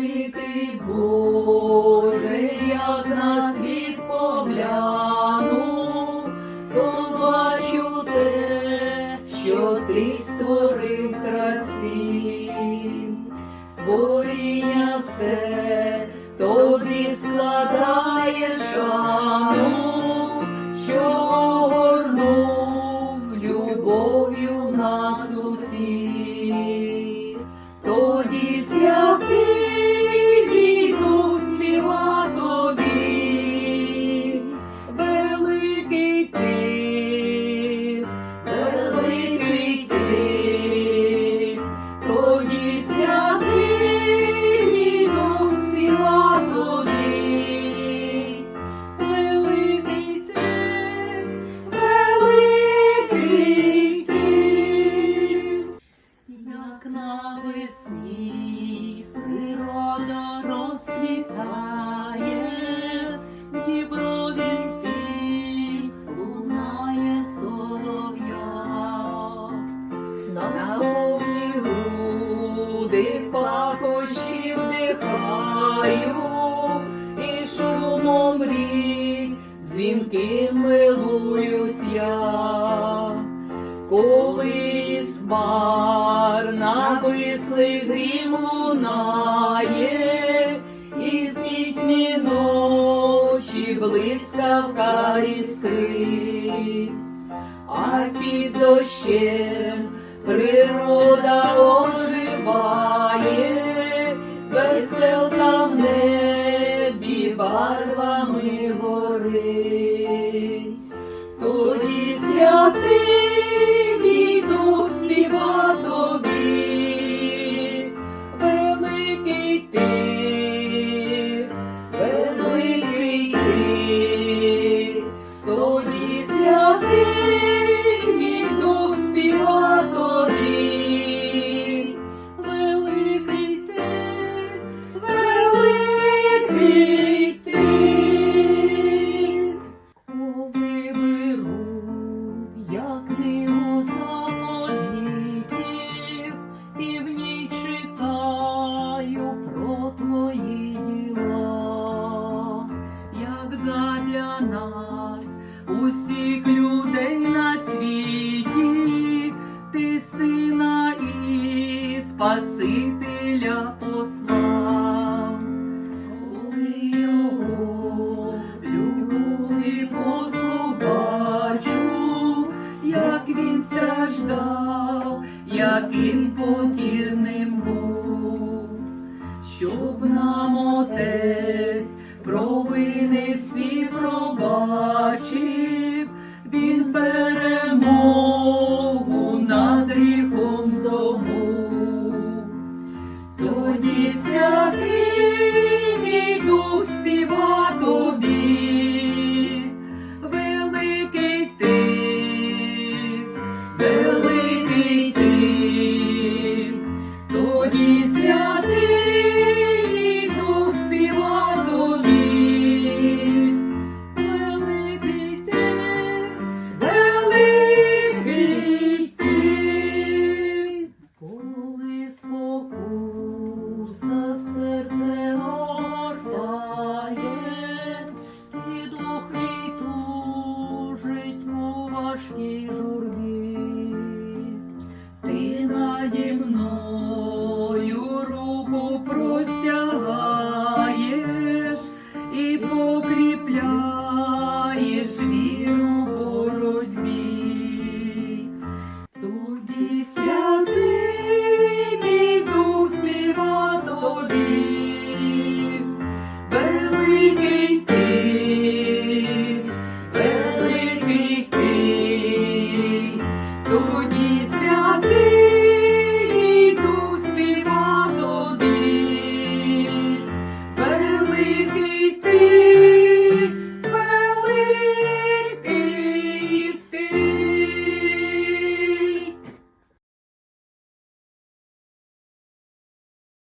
Великий Боже, як на світ погляну, то бачу те, що ти створив красі, створіння все тобі складає шану, що огорнув любов'ю нас усіх. Тоді пахощі вдихаю, і шумом рік дзвінким милуюсь я. Коли смар навислий грім лунає, і в пітьмі ночі блискавка іскрить, а під дощем природа оживає, усіх людей на світі, ти сина і Спасителя послав. Його любові послуг бачу, як він страждав, яким покірним був, щоб нам отець провини всі пробачив, ти